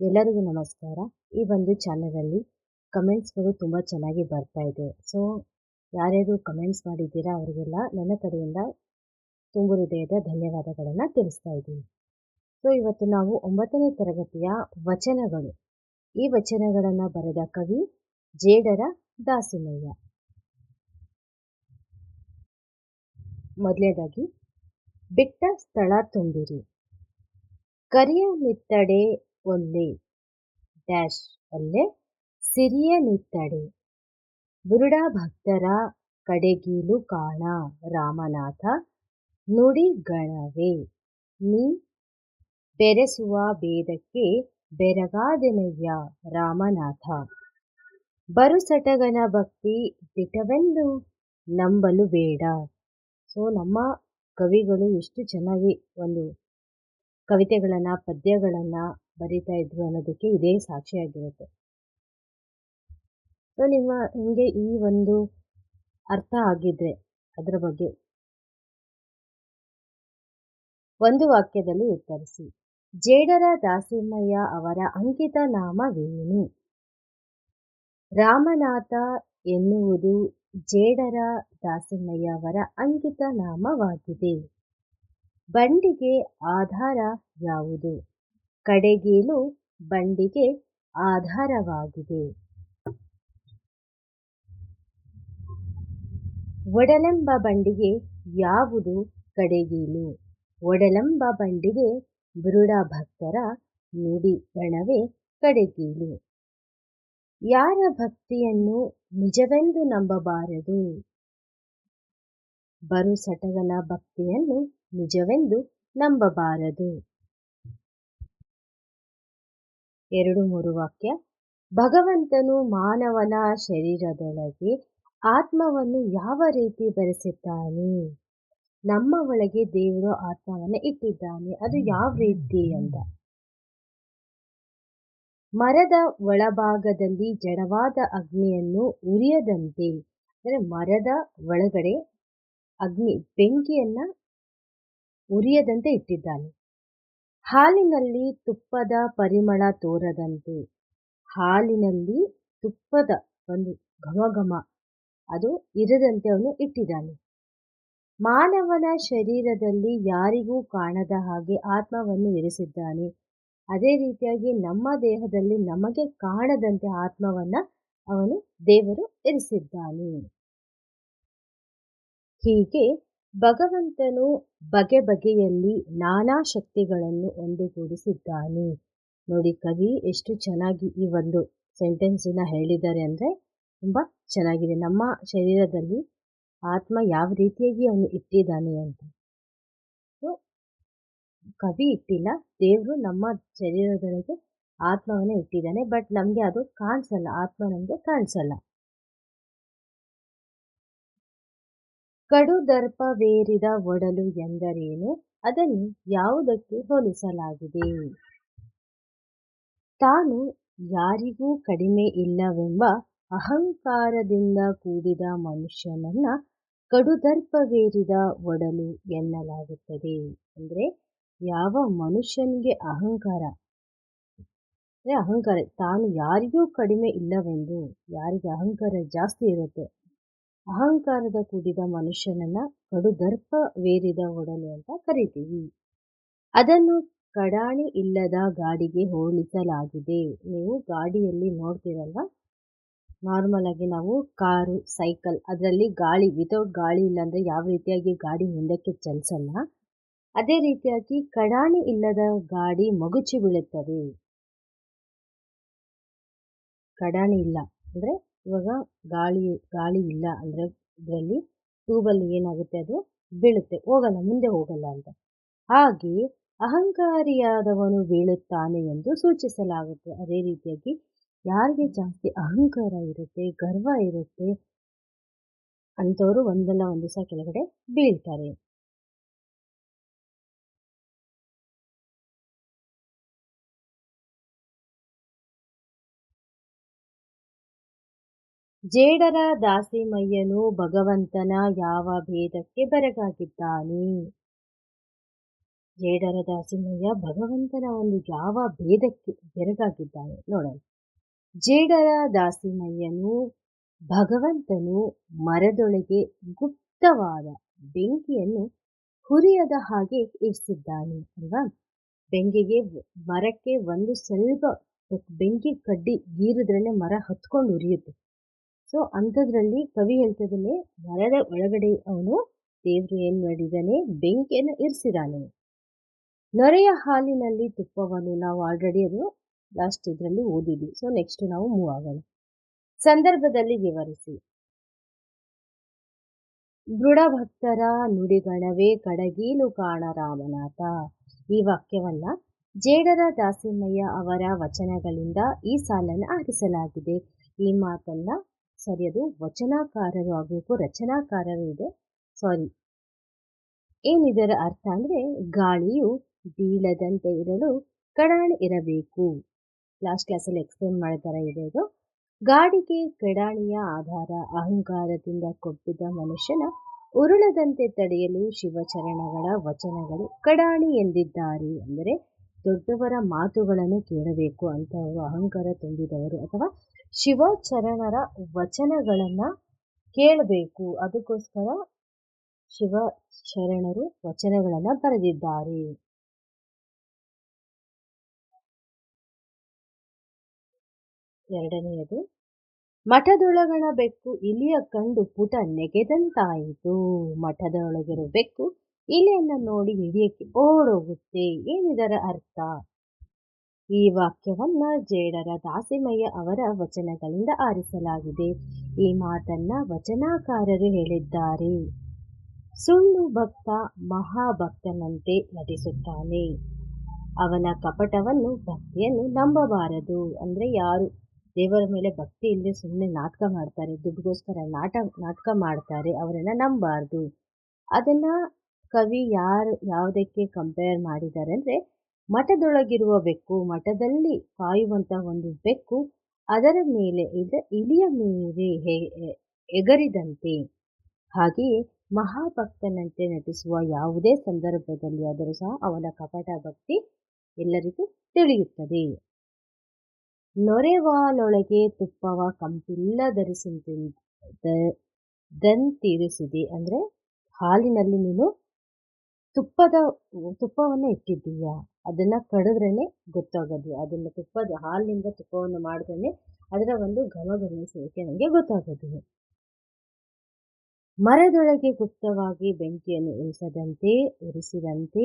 ಎಲ್ಲರಿಗೂ ನಮಸ್ಕಾರ. ಈ ಒಂದು ಚಾನಲಲ್ಲಿ ಕಮೆಂಟ್ಸ್ಗಳು ತುಂಬ ಚೆನ್ನಾಗಿ ಬರ್ತಾ ಇದೆ. ಸೊ ಯಾರ್ಯಾರು ಕಮೆಂಟ್ಸ್ ಮಾಡಿದ್ದೀರಾ ಅವರಿಗೆಲ್ಲ ನನ್ನ ಕಡೆಯಿಂದ ತುಂಬು ಹೃದಯದ ಧನ್ಯವಾದಗಳನ್ನು ತಿಳಿಸ್ತಾ ಇದ್ದೀನಿ. ಸೊ ಇವತ್ತು ನಾವು ಒಂಬತ್ತನೇ ತರಗತಿಯ ವಚನಗಳು. ಈ ವಚನಗಳನ್ನು ಬರೆದ ಕವಿ ಜೇಡರ ದಾಸಿಮಯ್ಯ. ಮೊದಲನೇದಾಗಿ ಬಿಟ್ಟ ಸ್ಥಳ ತುಂಬಿರಿ. ಕರಿಯ ನಿತ್ತಡೆ ಒಲ್ಲೆ ಡ್ಯಾಶ್ ಒಲ್ಲೆ ಸಿರಿಯ ನಿತ್ತಡೆ. ಬುರುಡ ಭಕ್ತರ ಕಡೆಗೀಲು ಕಾಣ ರಾಮನಾಥ ನುಡಿ ಗಣವೇ. ನೀ ಬೆರೆಸುವ ಭೇದಕ್ಕೆ ಬೆರಗಾದೆನಯ್ಯ ರಾಮನಾಥ. ಬರುಸಟಗನ ಭಕ್ತಿ ದಿಟವೆಂದು ನಂಬಲು ಬೇಡ. ಸೊ, ನಮ್ಮ ಕವಿಗಳು ಎಷ್ಟು ಚೆನ್ನಾಗಿ ಒಂದು ಕವಿತೆಗಳನ್ನು, ಪದ್ಯಗಳನ್ನು ಬರಿತಾ ಇದ್ರು ಅನ್ನೋದಕ್ಕೆ ಇದೇ ಸಾಕ್ಷಿಯಾಗಿರುತ್ತೆ ಸೊ, ನಿಮ್ಮ ನಿಮಗೆ ಈ ಒಂದು ಅರ್ಥ ಆಗಿದ್ರೆ ಅದರ ಬಗ್ಗೆ ಒಂದು ವಾಕ್ಯದಲ್ಲಿ ಉತ್ತರಿಸಿ. ಜೇಡರ ದಾಸಿಮಯ್ಯ ಅವರ ಅಂಕಿತ ನಾಮವೇನು? ರಾಮನಾಥ ಎನ್ನುವುದು ಜೇಡರ ದಾಸಿಮಯ್ಯ ಅವರ ಅಂಕಿತ ನಾಮವಾಗಿದೆ. ಬಂಡಿಗೆ ಆಧಾರ ಯಾವುದು? ಕಡೆಗೀಲು ಬಂಡಿಗೆ ಆಧಾರವಾಗಿದೆ. ಒಡಲೆಂಬ ಬಂಡಿಗೆ ಯಾವುದು ಕಡೆಗೀಲು? ಒಡಲೆಂಬ ಬಂಡಿಗೆ ಬುರುಡ ಭಕ್ತರ ನುಡಿ ಗಣವೇ ಕಡೆಗೀಲು. ಯಾರ ಭಕ್ತಿಯನ್ನು ನಿಜವೆಂದು ನಂಬಬಾರದು? ಬರು ಸಟಗನ ಭಕ್ತಿಯನ್ನು ನಿಜವೆಂದು ನಂಬಬಾರದು. ಎರಡು ಮೂರು ವಾಕ್ಯ. ಭಗವಂತನು ಮಾನವನ ಶರೀರದೊಳಗೆ ಆತ್ಮವನ್ನು ಯಾವ ರೀತಿ ಬೆರೆಸಿದ್ದಾನೆ? ನಮ್ಮ ಒಳಗೆ ದೇವರು ಆತ್ಮವನ್ನು ಇಟ್ಟಿದ್ದಾನೆ. ಅದು ಯಾವ ರೀತಿ ಅಂತ. ಮರದ ಒಳಭಾಗದಲ್ಲಿ ಜಡವಾದ ಅಗ್ನಿಯನ್ನು ಉರಿಯದಂತೆ, ಅಂದರೆ ಮರದ ಒಳಗಡೆ ಅಗ್ನಿ ಬೆಂಕಿಯನ್ನ ಉರಿಯದಂತೆ ಇಟ್ಟಿದ್ದಾನೆ. ಹಾಲಿನಲ್ಲಿ ತುಪ್ಪದ ಪರಿಮಳ ತೋರದಂತೆ. ಹಾಲಿನಲ್ಲಿ ತುಪ್ಪದ ಒಂದು ಘಮ ಅದು ಇರದಂತೆ ಅವನು ಇಟ್ಟಿದ್ದಾನೆ. ಮಾನವನ ಶರೀರದಲ್ಲಿ ಯಾರಿಗೂ ಕಾಣದ ಹಾಗೆ ಆತ್ಮವನ್ನು ಇರಿಸಿದ್ದಾನೆ. ಅದೇ ರೀತಿಯಾಗಿ ನಮ್ಮ ದೇಹದಲ್ಲಿ ನಮಗೆ ಕಾಣದಂತೆ ಆತ್ಮವನ್ನ ಅವನು ದೇವರು ಇರಿಸಿದ್ದಾನೆ. ಹೀಗೆ ಭಗವಂತನು ಬಗೆ ಬಗೆಯಲ್ಲಿ ನಾನಾ ಶಕ್ತಿಗಳನ್ನು ಒಂದುಗೂಡಿಸಿದ್ದಾನೆ. ನೋಡಿ ಕವಿ ಎಷ್ಟು ಚೆನ್ನಾಗಿ ಈ ಒಂದು ಸೆಂಟೆನ್ಸಿನ ಹೇಳಿದ್ದಾರೆ ಅಂದರೆ ತುಂಬ ಚೆನ್ನಾಗಿದೆ. ನಮ್ಮ ಶರೀರದಲ್ಲಿ ಆತ್ಮ ಯಾವ ರೀತಿಯಾಗಿ ಅವನು ಇಟ್ಟಿದ್ದಾನೆ ಅಂತ. ಕವಿ ಇಟ್ಟಿಲ್ಲ. ದೇವರು ನಮ್ಮ ಶರೀರದೊಳಗೆ ಆತ್ಮವನ್ನೇ ಇಟ್ಟಿದ್ದಾನೆ. ಬಟ್ ನಮಗೆ ಅದು ಕಾಣಿಸಲ್ಲ. ಆತ್ಮ ನಮಗೆ ಕಾಣಿಸಲ್ಲ. ಕಡು ದರ್ಪವೇರಿದ ಒಡಲು ಎಂದರೇನು? ಅದನ್ನು ಯಾವುದಕ್ಕೆ ಹೋಲಿಸಲಾಗಿದೆ? ತಾನು ಯಾರಿಗೂ ಕಡಿಮೆ ಇಲ್ಲವೆಂಬ ಅಹಂಕಾರದಿಂದ ಕೂಡಿದ ಮನುಷ್ಯನನ್ನ ಕಡುದರ್ಪವೇರಿದ ಒಡಲು ಎನ್ನಲಾಗುತ್ತದೆ. ಅಂದರೆ ಯಾವ ಮನುಷ್ಯನಿಗೆ ಅಹಂಕಾರ? ಅಹಂಕಾರ, ತಾನು ಯಾರಿಗೂ ಕಡಿಮೆ ಇಲ್ಲವೆಂದು, ಯಾರಿಗೆ ಅಹಂಕಾರ ಜಾಸ್ತಿ ಇರುತ್ತೆ ಅಹಂಕಾರದ ಕೂಡಿದ ಮನುಷ್ಯನನ್ನ ಕಡುದರ್ಪವೇರಿದ ಒಡಲು ಅಂತ ಕರಿತೀವಿ. ಅದನ್ನು ಕಡಾಣಿ ಇಲ್ಲದ ಗಾಡಿಗೆ ಹೋಲಿಸಲಾಗಿದೆ. ನೀವು ಗಾಡಿಯಲ್ಲಿ ನೋಡ್ತಿರಲ್ಲ, ನಾರ್ಮಲ್ ಆಗಿ ನಾವು ಕಾರು, ಸೈಕಲ್, ಅದರಲ್ಲಿ ಗಾಳಿ ವಿತೌಟ್ ಗಾಳಿ ಇಲ್ಲ ಅಂದರೆ ಯಾವ ರೀತಿಯಾಗಿ ಗಾಡಿ ಮುಂದಕ್ಕೆ ಚಲಿಸಲ್ಲ, ಅದೇ ರೀತಿಯಾಗಿ ಕಡಾಣಿ ಇಲ್ಲದ ಗಾಡಿ ಮಗುಚಿ ಬೀಳುತ್ತದೆ. ಕಡಾಣಿ ಇಲ್ಲ ಅಂದರೆ ಇವಾಗ ಗಾಳಿ ಗಾಳಿ ಇಲ್ಲ ಅಂದರೆ ಇದರಲ್ಲಿ ಟ್ಯೂಬಲ್ಲಿ ಏನಾಗುತ್ತೆ ಅದು ಬೀಳುತ್ತೆ. ಹೋಗಲ್ಲ, ಮುಂದೆ ಹೋಗಲ್ಲ ಅಂತ. ಹಾಗೆ ಅಹಂಕಾರಿಯಾದವನು ಬೀಳುತ್ತಾನೆ ಎಂದು ಸೂಚಿಸಲಾಗುತ್ತೆ. ಅದೇ ರೀತಿಯಾಗಿ ಯಾರಿಗೆ ಜಾಸ್ತಿ ಅಹಂಕಾರ ಇರುತ್ತೆ, ಗರ್ವ ಇರುತ್ತೆ ಅಂಥವರು ಒಂದಲ್ಲ ಒಂದು ದಿವಸ ಕೆಳಗಡೆ ಬೀಳ್ತಾರೆ. ಜೇಡರ ದಾಸಿಮಯ್ಯನು ಭಗವಂತನ ಯಾವ ಭೇದಕ್ಕೆ ಬೆರಗಾಗಿದ್ದಾನೆ? ಜೇಡರ ದಾಸಿಮಯ್ಯ ಭಗವಂತನ ಒಂದು ಯಾವ ಭೇದಕ್ಕೆ ಬೆರಗಾಗಿದ್ದಾನೆ ನೋಡೋಣ. ಜೇಡರ ದಾಸಿಮಯ್ಯನು ಭಗವಂತನು ಮರದೊಳಗೆ ಗುಪ್ತವಾದ ಬೆಂಕಿಯನ್ನು ಹುರಿಯದ ಹಾಗೆ ಇರಿಸಿದ್ದಾನೆ ಅಲ್ವಾ? ಬೆಂಕಿಗೆ ಮರಕ್ಕೆ ಒಂದು ಸ್ವಲ್ಪ ಬೆಂಕಿ ಕಡ್ಡಿ ಗೀರಿದ್ರೇ ಮರ ಹತ್ಕೊಂಡು ಉರಿಯುತ್ತೆ. ಸೊ ಅಂಥದ್ರಲ್ಲಿ ಕವಿ ಹೇಳ್ತಿದ್ದಾನೆ ಮರದ ಒಳಗಡೆ ಅವನು ದೇವರು ಏನು ಮಾಡಿದ್ದಾನೆ ಬೆಂಕಿಯನ್ನು ಇರಿಸಿದಾನೆ. ನೊರೆಯ ಹಾಲಿನಲ್ಲಿ ತುಪ್ಪವನ್ನು ನಾವು ಆಲ್ರೆಡಿ ಅದು ಲಾಸ್ಟ್ ಇದರಲ್ಲಿ ಓದಿದ್ವಿ. ಸೊ ನೆಕ್ಸ್ಟ್ ನಾವು ಮೂವ್ ಆಗೋಣ. ಸಂದರ್ಭದಲ್ಲಿ ವಿವರಿಸಿ. ಭಕ್ತರ ನುಡಿಗಣವೇ ಕಡಗೀಲು ಕಾಣ ರಾಮನಾಥ. ಈ ವಾಕ್ಯವನ್ನ ಜೇಡರ ದಾಸಿಮಯ್ಯ ಅವರ ವಚನಗಳಿಂದ ಈ ಸಾಲನ್ನು ಆರಿಸಲಾಗಿದೆ. ಈ ಮಾತನ್ನ ಸರಿ, ಅದು ವಚನಕಾರರು ಆಗಬೇಕು, ರಚನಾಕಾರರು ಇದೆ. ಸಾರಿ. ಏನಿದರ ಅರ್ಥ ಅಂದ್ರೆ, ಗಾಳಿಯು ಬೀಳದಂತೆ ಇರಲು ಕಡಾಣಿ ಇರಬೇಕು. ಲಾಸ್ಟ್ ಕ್ಲಾಸಲ್ಲಿ ಎಕ್ಸ್ಪ್ಲೇನ್ ಮಾಡಿದಾರೆ ಇದೆ ಇದು. ಗಾಡಿಗೆ ಕಡಾಣಿಯ ಆಧಾರ, ಅಹಂಕಾರದಿಂದ ಕೊಬ್ಬಿದ ಮನುಷ್ಯನ ಉರುಳದಂತೆ ತಡೆಯಲು ಶಿವಚರಣಗಳ ವಚನಗಳು ಕಡಾಣಿ ಎಂದಿದ್ದಾರೆ. ಅಂದರೆ, ದೊಡ್ಡವರ ಮಾತುಗಳನ್ನು ಕೇಳಬೇಕು ಅಂತವರು ಅಹಂಕಾರ ತುಂಬಿದವರು. ಅಥವಾ ಶಿವಚರಣರ ವಚನಗಳನ್ನು ಕೇಳಬೇಕು. ಅದಕ್ಕೋಸ್ಕರ ಶಿವಚರಣರು ವಚನಗಳನ್ನು ಬರೆದಿದ್ದಾರೆ. ಎರಡನೆಯದು, ಮಠದೊಳಗಣ ಬೆಕ್ಕು ಇಲಿಯ ಕಂಡು ಪುಟ ನೆಗೆದಂತಾಯಿತು. ಮಠದೊಳಗಿರೋ ಬೆಕ್ಕು ಇಲಿಯನ್ನು ನೋಡಿ ಹಿಡಿಯಕ್ಕೆ ಓಡೋಗುತ್ತೆ. ಏನಿದರ ಅರ್ಥ? ಈ ವಾಕ್ಯವನ್ನ ಜೇಡರ ದಾಸಿಮಯ್ಯ ಅವರ ವಚನಗಳಿಂದ ಆರಿಸಲಾಗಿದೆ. ಈ ಮಾತನ್ನ ವಚನಾಕಾರರು ಹೇಳಿದ್ದಾರೆ. ಸುಳ್ಳು ಭಕ್ತ ಮಹಾಭಕ್ತನಂತೆ ನಟಿಸುತ್ತಾನೆ. ಅವನ ಕಪಟವನ್ನು ಭಕ್ತಿಯನ್ನು ನಂಬಬಾರದು. ಅಂದ್ರೆ ಯಾರು? ದೇವರ ಮೇಲೆ ಭಕ್ತಿ ಇಲ್ಲದೆ ಸುಮ್ಮನೆ ನಾಟಕ ಮಾಡ್ತಾರೆ, ದುಡ್ಡುಗೋಸ್ಕರ ನಾಟ, ನಾಟಕ ಮಾಡ್ತಾರೆ, ಅವರನ್ನು ನಂಬಾರ್ದು. ಅದನ್ನ ಕವಿ ಯಾರು, ಯಾವುದಕ್ಕೆ ಕಂಪೇರ್ ಮಾಡಿದ್ದಾರೆ ಅಂದ್ರೆ ಮಠದೊಳಗಿರುವ ಬೆಕ್ಕು ಮಠದಲ್ಲಿ ಕಾಯುವಂತಹ ಒಂದು ಬೆಕ್ಕು ಅದರ ಮೇಲೆ ಇದ ಇಲಿಯ ಮೇಲೆ ಎಗರಿದಂತೆ. ಹಾಗೆಯೇ ಮಹಾಭಕ್ತನಂತೆ ನಟಿಸುವ ಯಾವುದೇ ಸಂದರ್ಭದಲ್ಲಿ ಆದರೂ ಸಹ ಅವನ ಕಪಟ ಭಕ್ತಿ ಎಲ್ಲರಿಗೂ ತಿಳಿಯುತ್ತದೆ. ನೊರೆವಾಲೊಳಗೆ ತುಪ್ಪವ ಕಂಪಿಲ್ಲ ದಂತಿರಿಸಿದೆ ಅಂದರೆ ಹಾಲಿನಲ್ಲಿ ನೀನು ತುಪ್ಪದ ತುಪ್ಪವನ್ನು ಇಟ್ಟಿದ್ದೀಯಾ? ಅದನ್ನು ಕಡಿದ್ರೇ ಗೊತ್ತಾಗೋದು. ಅದನ್ನು ತುಪ್ಪದ ಹಾಲಿನಿಂದ ತುಪ್ಪವನ್ನು ಮಾಡಿದ್ರೆ ಅದರ ಒಂದು ಘಮ ಗಮನಿಸುವಿಕೆ ನನಗೆ ಗೊತ್ತಾಗೋದು. ಮರದೊಳಗೆ ಗುಪ್ತವಾಗಿ ಬೆಂಕಿಯನ್ನು ಉರಿಸದಂತೆ, ಉರಿಸಿದಂತೆ,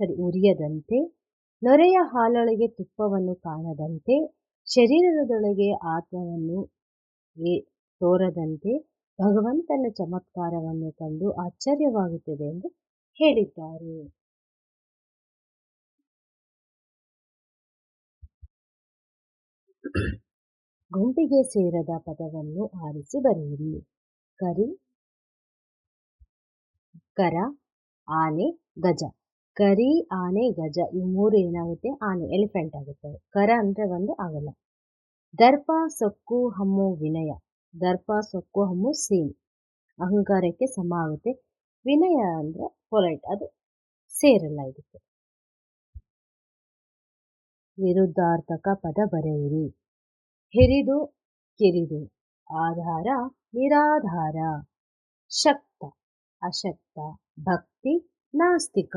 ಸರಿ, ಉರಿಯದಂತೆ, ನೊರೆಯ ಹಾಲೊಳಗೆ ತುಪ್ಪವನ್ನು ಕಾಣದಂತೆ, ಶರೀರದೊಳಗೆ ಆತ್ಮವನ್ನು ತೋರದಂತೆ ಭಗವಂತನ ಚಮತ್ಕಾರವನ್ನು ಕಂಡು ಆಶ್ಚರ್ಯವಾಗುತ್ತದೆ ಎಂದು ಹೇಳಿದ್ದಾರೆ. ಗುಂಪಿಗೆ ಸೇರದ ಪದವನ್ನು ಆರಿಸಿ ಬರೆಯಿರಿ. ಕರಿ, ಕರ, ಆನೆ, ಗಜ. ಕರಿ, ಆನೆ, ಗಜ ಈ ಮೂರು ಏನಾಗುತ್ತೆ? ಆನೆ, ಎಲಿಫೆಂಟ್ ಆಗುತ್ತೆ. ಕರ ಅಂದ್ರೆ ಒಂದು ಆಗಲ್ಲ ದರ್ಪ, ಸೊಕ್ಕು, ಹಮ್ಮು, ವಿನಯ. ದರ್ಪ, ಸೊಕ್ಕು, ಹಮ್ಮು ಸೇಮ್ ಅಹಂಕಾರಕ್ಕೆ ಸಮ ಆಗುತ್ತೆ. ವಿನಯ ಅಂದ್ರೆ ಪೊಲೈಟ್, ಅದು ಸೇರಲ್ಲ ಇದಕ್ಕೆ. ವಿರುದ್ಧಾರ್ಥಕ ಪದ ಬರೆಯಿರಿ. ಹಿರಿದು ಕಿರಿದು. ಆಧಾರ, ನಿರಾಧಾರ. ಶಕ್ತ, ಅಶಕ್ತ, ಭಕ್ತಿ, ನಾಸ್ತಿಕ.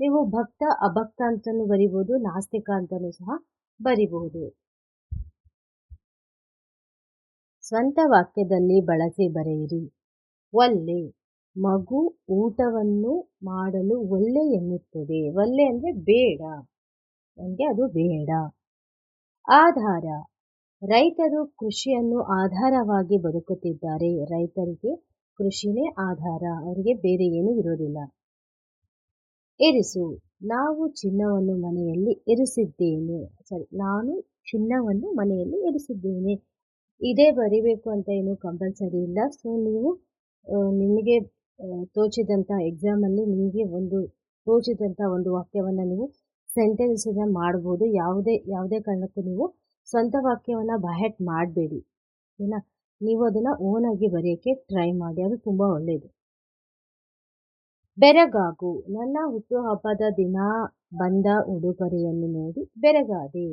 ನೀವು ಭಕ್ತ, ಅಭಕ್ತ ಅಂತಲೂ ಬರಿಬೋದು, ನಾಸ್ತಿಕ ಅಂತಲೂ ಸಹ ಬರಿಬಹುದು ಸ್ವಂತ ವಾಕ್ಯದಲ್ಲಿ ಬಳಸಿ ಬರೆಯಿರಿ. ಒಲ್ಲೆ, ಮಗು ಊಟವನ್ನು ಮಾಡಲು ಒಲ್ಲೆ ಎನ್ನುತ್ತದೆ. ಒಲ್ಲೆ ಅಂದರೆ ಬೇಡ. ನನಗೆ ಅದು ಬೇಡ. ಆಧಾರ ರೈತರು ಕೃಷಿಯನ್ನು ಆಧಾರವಾಗಿ ಬದುಕುತ್ತಿದ್ದಾರೆ. ರೈತರಿಗೆ ಕೃಷಿನೇ ಆಧಾರ. ಅವರಿಗೆ ಬೇರೆ ಏನೂ ಇರೋದಿಲ್ಲ. ಇರಿಸು. ನಾವು ಚಿನ್ನವನ್ನು ಮನೆಯಲ್ಲಿ ಇರಿಸಿದ್ದೇನೆ. ಸರಿ, ನಾನು ಚಿನ್ನವನ್ನು ಮನೆಯಲ್ಲಿ ಇರಿಸಿದ್ದೇನೆ. ಇದೇ ಬರಿಬೇಕು ಅಂತ ಏನು ಕಂಪಲ್ಸರಿ ಇಲ್ಲ. ಸೊ ನೀವು ನಿಮಗೆ ತೋಚಿದಂಥ ಎಕ್ಸಾಮಲ್ಲಿ ನಿಮಗೆ ಒಂದು ತೋಚಿದಂಥ ಒಂದು ವಾಕ್ಯವನ್ನು ನೀವು ಸೆಂಟೆನ್ಸನ್ನು ಮಾಡ್ಬೋದು. ಯಾವುದೇ ಯಾವುದೇ ಕಾರಣಕ್ಕೂ ನೀವು ಸ್ವಂತ ವಾಕ್ಯವನ್ನು ಬಯಟ್ ಮಾಡಬೇಡಿ. ಏನಾ? ನೀವು ಅದನ್ನು ಓನಾಗಿ ಬರೆಯೋಕ್ಕೆ ಟ್ರೈ ಮಾಡಿ, ಅದು ತುಂಬ ಒಳ್ಳೆಯದು ಬೆರಗಾಗು. ನನ್ನ ಹುಟ್ಟುಹಬ್ಬದ ದಿನ ಬಂದ ಉಡುಗೊರೆಯನ್ನು ನೋಡಿ ಬೆರಗಾದೆ.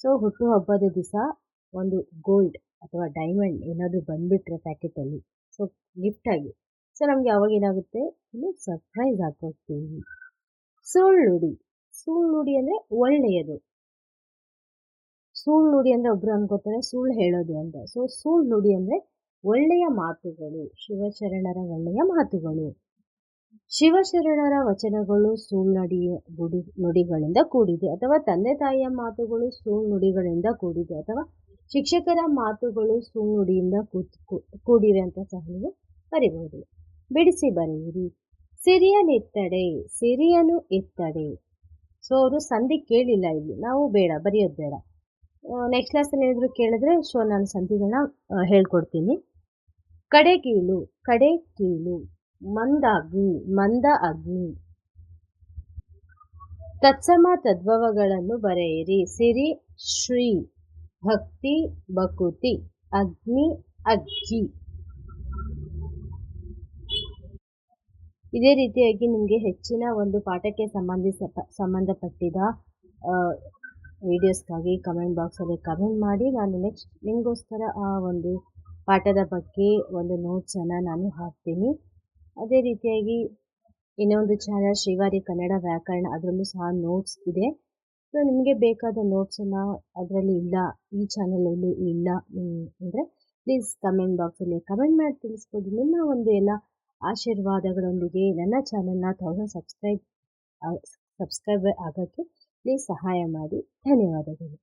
ಸೊ ಹುಟ್ಟುಹಬ್ಬದ ದಿವಸ ಒಂದು ಗೋಲ್ಡ್ ಅಥವಾ ಡೈಮಂಡ್ ಏನಾದರೂ ಬಂದುಬಿಟ್ರೆ ಪ್ಯಾಕೆಟಲ್ಲಿ ಸೊ ಗಿಫ್ಟಾಗಿ ಸೊ ನಮಗೆ ಯಾವಾಗ ಏನಾಗುತ್ತೆ? ಇಲ್ಲಿ ಸರ್ಪ್ರೈಸ್ ಹಾಕೋಗ್ತೀವಿ ಸುಳ್ಳುಡಿ ಸುಳ್ಳುಡಿ ಅಂದರೆ ಒಳ್ಳೆಯದು. ಸುಳ್ಳು ನುಡಿ ಅಂದರೆ ಒಬ್ರು ಅನ್ಕೋತಾರೆ ಸುಳ್ಳು ಹೇಳೋದು ಅಂತ. ಸೊ ಸುಳ್ಳು ನುಡಿ ಅಂದರೆ ಒಳ್ಳೆಯ ಮಾತುಗಳು, ಶಿವಶರಣರ ಒಳ್ಳೆಯ ಮಾತುಗಳು. ಶಿವಶರಣರ ವಚನಗಳು ಸುಳ್ಳುಡಿ ಗುಡಿ ನುಡಿಗಳಿಂದ ಕೂಡಿದೆ. ಅಥವಾ ತಂದೆ ತಾಯಿಯ ಮಾತುಗಳು ಸುಳ್ಳು ನುಡಿಗಳಿಂದ ಕೂಡಿದೆ. ಅಥವಾ ಶಿಕ್ಷಕರ ಮಾತುಗಳು ಸುಳ್ಳು ನುಡಿಯಿಂದ ಕೂಡಿವೆ ಅಂತ ಸಹ ನೀವು ಬರೀಬಹುದು. ಬಿಡಿಸಿ ಬರೆಯಿರಿ. ಸಿರಿಯನೆತ್ತಡೆ, ಸಿರಿಯನು ಎತ್ತಡೆ ಸೊ ಅವರು ಸಂಧಿ ಕೇಳಿಲ್ಲ ಇಲ್ಲಿ. ನಾವು ಬೇಡ, ಬರೆಯೋದು ಬೇಡ. ನೆಕ್ಸ್ಟ್ ಕ್ಲಾಸಲ್ಲಿ ಏನಾದರೂ ಕೇಳಿದ್ರೆ ಸೊ ನಾನು ಸಂಧಿಗಳನ್ನ ಹೇಳ್ಕೊಡ್ತೀನಿ. ಕಡೆ ಕೀಳು ಕಡೆ ಕೀಳು ಮಂದಾಗ್ನಿ ಮಂದ ಅಗ್ನಿ. ತತ್ಸಮ ತದ್ಭವಗಳನ್ನು ಬರೆಯಿರಿ. ಸಿರಿ, ಶ್ರೀ, ಭಕ್ತಿ ಬಕುತಿ ಅಗ್ನಿ ಅಜ್ಜಿ ಇದೇ ರೀತಿಯಾಗಿ ನಿಮಗೆ ಹೆಚ್ಚಿನ ಒಂದು ಪಾಠಕ್ಕೆ ಸಂಬಂಧಿಸ, ಸಂಬಂಧಪಟ್ಟಿದ ವೀಡಿಯೋಸ್ಗಾಗಿ ಕಮೆಂಟ್ ಬಾಕ್ಸಲ್ಲಿ ಕಮೆಂಟ್ ಮಾಡಿ, ನಾನು ನೆಕ್ಸ್ಟ್ ನಿಮಗೋಸ್ಕರ ಆ ಒಂದು ಪಾಠದ ಬಗ್ಗೆ ಒಂದು ನೋಟ್ಸನ್ನು ನಾನು ಹಾಕ್ತೀನಿ. ಅದೇ ರೀತಿಯಾಗಿ ಇನ್ನೊಂದು ಚಾನಲ್ ಶ್ರೀವಾರಿ ಕನ್ನಡ ವ್ಯಾಕರಣ, ಅದರಲ್ಲೂ ಸಹ ನೋಟ್ಸ್ ಇದೆ. ಸೊ ನಿಮಗೆ ಬೇಕಾದ ನೋಟ್ಸನ್ನು ಅದರಲ್ಲಿ ಇಲ್ಲ, ಈ ಚಾನಲಲ್ಲಿ ಇಲ್ಲ ಅಂದರೆ ಪ್ಲೀಸ್ ಕಮೆಂಟ್ ಬಾಕ್ಸಲ್ಲಿ ಕಮೆಂಟ್ ಮಾಡಿ ತಿಳಿಸ್ಬೋದು. ನಿಮ್ಮ ಒಂದು ಎಲ್ಲ ಆಶೀರ್ವಾದಗಳೊಂದಿಗೆ ನನ್ನ ಚಾನಲ್ನ ತೌಸಂಡ್ ಸಬ್ಸ್ಕ್ರೈಬ್ ಸಬ್ಸ್ಕ್ರೈಬರ್ ಆಗೋಕ್ಕೆ ಪ್ಲೀಸ್ ಸಹಾಯ ಮಾಡಿ ಧನ್ಯವಾದಗಳು